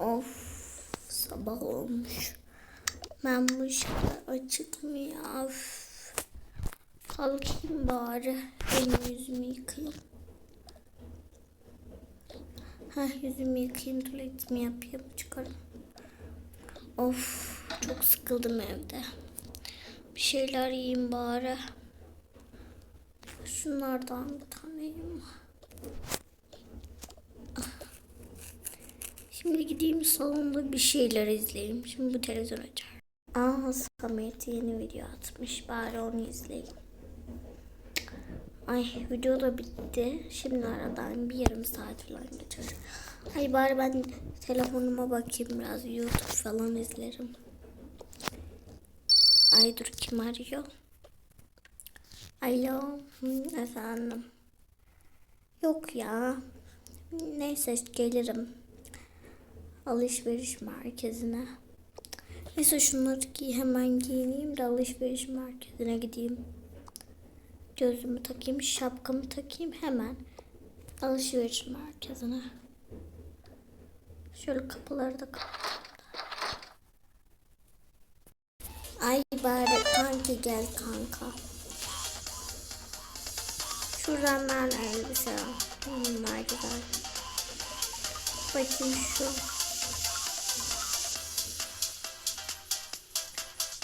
Of sabah olmuş. Ben bu ışıklar açık mı ya? Of. Kalkayım bari. Elimi yüzümü yıkayayım. Heh yüzümü yıkayayım tuvaletimi yapayım çıkarım. Of çok sıkıldım evde. Bir şeyler yiyeyim bari. Şunlardan bir tane yiyeyim. Şimdi gideyim salonda bir şeyler izleyeyim. Şimdi bu televizyon açar. Aa Samet yeni video atmış. Bari onu izleyeyim. Ay video da bitti. Şimdi aradan bir yarım saat falan geçer. Ay bari ben telefonuma bakayım biraz. YouTube falan izlerim. Ay dur kim arıyor? Alo efendim. Yok ya. Neyse gelirim. Alışveriş merkezine. Neyse şunları giy hemen giyineyim de alışveriş merkezine gideyim. Gözümü takayım, şapkamı takayım hemen alışveriş merkezine. Şöyle kapıları da kapatayım. Ay bari kanki gel kanka. Şuradan ben elbise al. Bunlar güzel. Bakayım şu.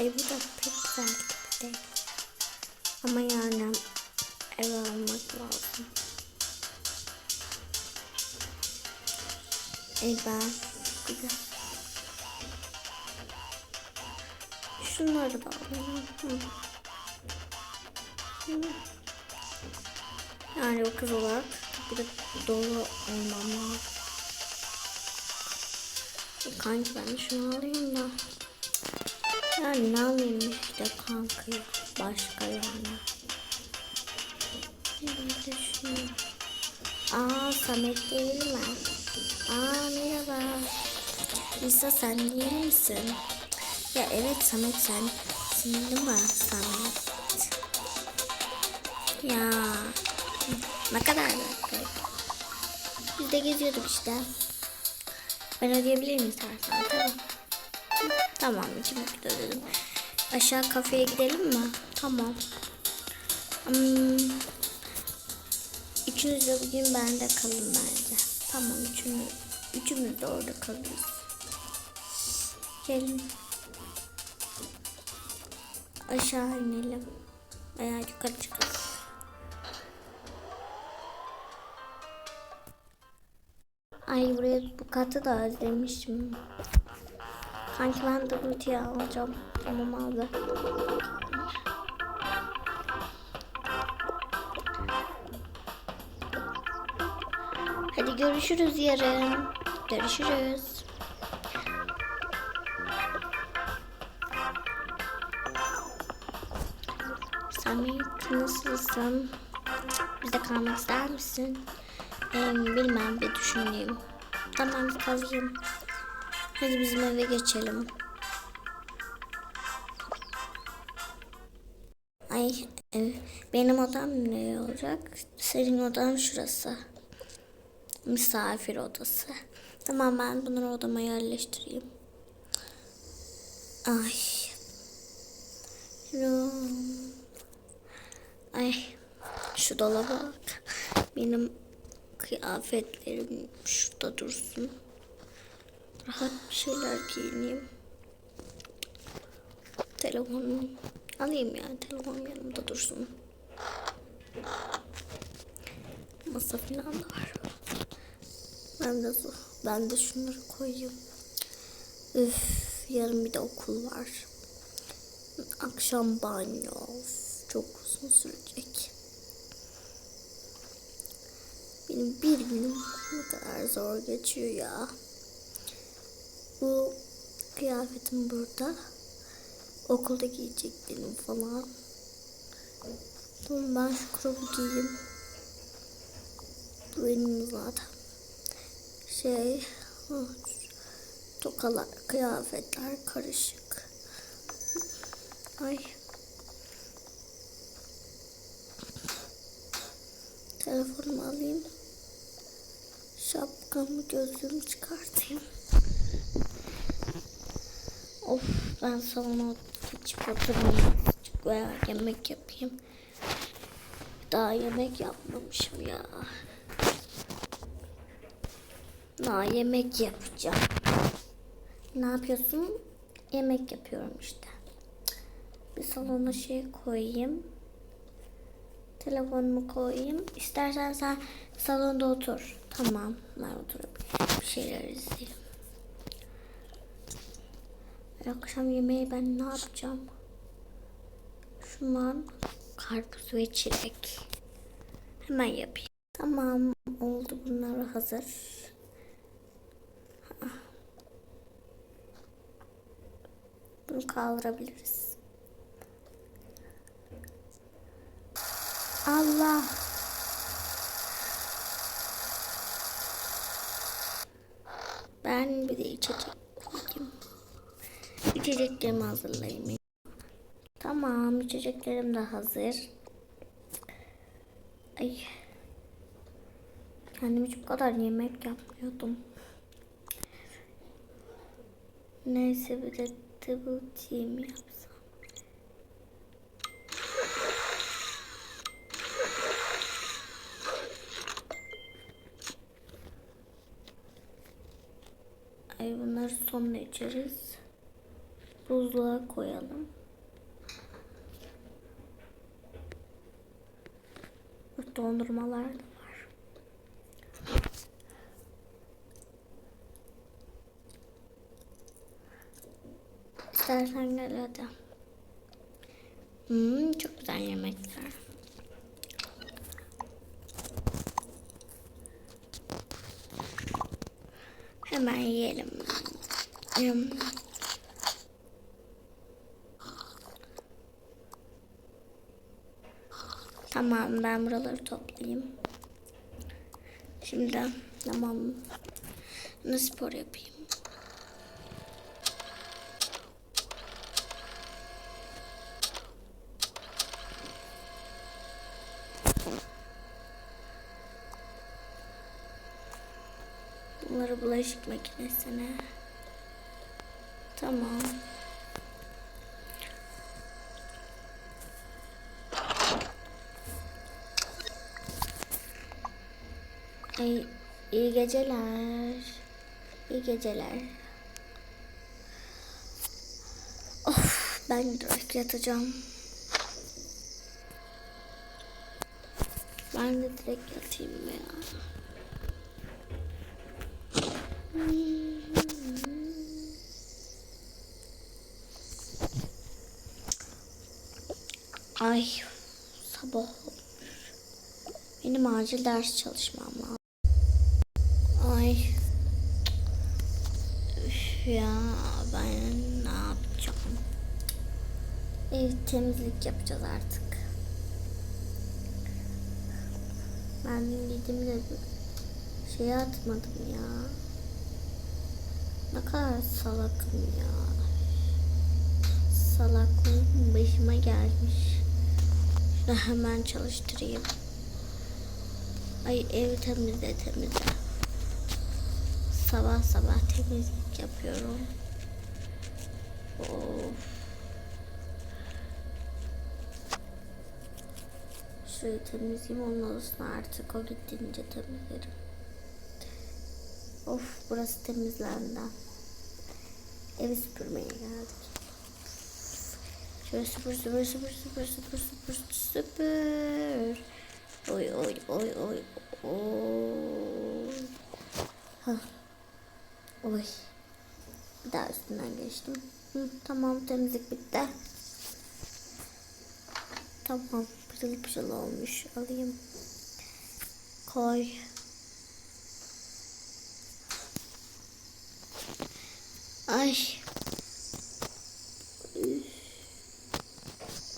Ay bu da pek güzel gibi değil. Ama yani eve almak lazım. Ay ben güzel. Şunları da. Hı. Yani o kız olarak bir de dolu olmam lazım. Kanki ben şunu alayım da. Yani ne alayım işte kanka. Başka yani. Bir de şunu. Aa Samet değil mi? Aa merhaba. İsa sen değil misin? Ya evet Samet sen. Şimdi mi Samet? Ya ne kadar garip. Biz de geziyorduk işte. Ben ödeyebilir miyim istersen? Tamam. Tamam ikimiz de ödedim. Aşağı kafeye gidelim mi? Tamam. Hmm. Üçünüz de bugün bende kalın bence. Tamam üçümüz, üçümüz de orada kalırız. Gelin. Aşağı inelim. Veya yukarı çıkalım. Ay buraya bu katı da özlemişim. Kanki ben de ultiyi alacağım. Tamam abi. Hadi görüşürüz yarın. Görüşürüz. Samet nasılsın? Bize kalmak ister misin? Ee, bilmem bir düşüneyim. Tamam kalayım. Hadi bizim eve geçelim. Ay benim odam ne olacak? Senin odan şurası. Misafir odası. Tamam ben bunları odama yerleştireyim. Ay. Ay. Şu dolaba bak. Benim kıyafetlerim şurada dursun. Rahat bir şeyler giyineyim. Telefonumu alayım yani. Telefonum yanımda dursun. Masa falan da var. Ben de, ben de şunları koyayım. Üf, yarın bir de okul var. Akşam banyo. Çok uzun sürecek. Benim bir günüm ne kadar zor geçiyor ya. Bu kıyafetim burada. Okulda giyeceklerim falan. Tamam ben şu kropu giyeyim. Bu benim zaten. Şey, tokalar, kıyafetler karışık. Ay. Telefonumu alayım. Şapkamı gözlüğümü çıkartayım. Of ben salona geçip oturayım. Azıcık veya yemek yapayım. Daha yemek yapmamışım ya. Daha yemek yapacağım. Ne yapıyorsun? Yemek yapıyorum işte. Bir salona şey koyayım. Telefonumu koyayım. İstersen sen salonda otur. Tamam ben oturup bir şeyler izleyeyim. Akşam yemeği ben ne yapacağım? Şundan karpuz ve çilek. Hemen yapayım. Tamam oldu bunlar hazır. Bunu kaldırabiliriz. Allah. Ben bir de içecek. İçeceklerimi hazırlayayım. Tamam, içeceklerim de hazır. Ay. Kendim hiç bu kadar yemek yapmıyordum. Neyse bir de double team yapsam. Ay bunları sonra içeriz. Buzluğa koyalım. Dondurmalar da var. İstersen gel hadi. Hmm, çok güzel yemekler. Hemen yiyelim. Yum. Tamam ben buraları toplayayım. Şimdi tamam. Ne spor yapayım? Bunları bulaşık makinesine. Tamam. Ay, iyi geceler. İyi geceler. Of, ben direkt yatacağım. Ben de direkt yatayım ya. Ay, sabah olmuş. Benim acil ders çalışmam lazım. Ay. Üf ya ben ne yapacağım? Ev temizlik yapacağız artık. Ben dedim de şey atmadım ya. Ne kadar salakım ya. Salaklığım başıma gelmiş. Şunu hemen çalıştırayım. Ay evi temizle temizle. Sabah sabah temizlik yapıyorum. Of. Şurayı temizleyeyim onun odasını artık o gittiğince temizlerim. Of burası temizlendi. Evi süpürmeye geldik. Şöyle süpür süpür süpür süpür süpür süpür süpür. Oy oy oy oy oy. Hah. Oy. Bir daha üstünden geçtim. Hı, tamam temizlik bitti. Tamam pırıl pırıl olmuş. Alayım. Koy. Ay.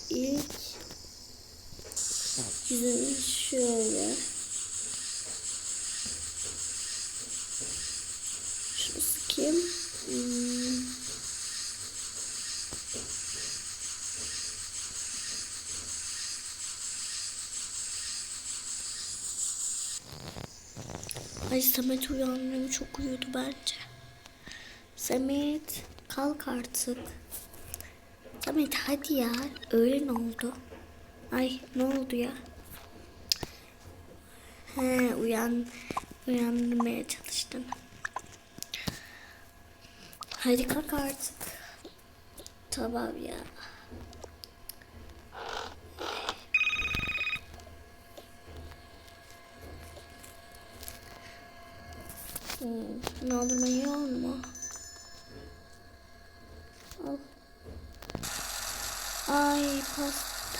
İlk yüzünü şöyle. Sıkayım. Hmm. Ay Samet uyanmıyor çok uyudu bence. Samet Kalk artık. Samet hadi ya. Öğlen oldu. Ay ne oldu ya? He uyan uyandırmaya çalıştım. Hadi kalk artık. Tamam ya. Hmm, ne olur iyi. Al. Ay pasta.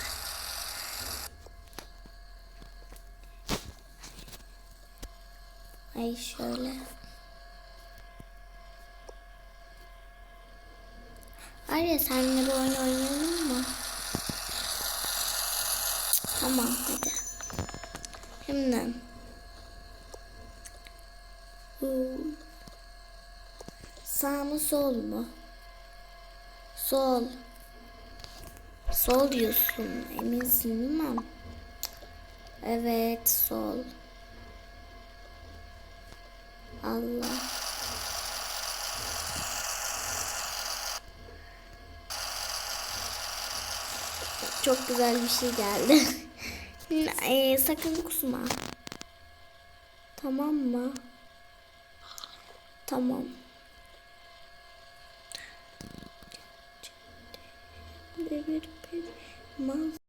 Ay şöyle. Arya seninle bir oyun oynayalım mı? Tamam hadi. Şimdi. Sağ mı sol mu? Sol. Sol diyorsun. Eminsin değil mi? Evet sol. Allah. Çok güzel bir şey geldi. Ee, sakın kusma. Tamam mı? Tamam. Bir bir bir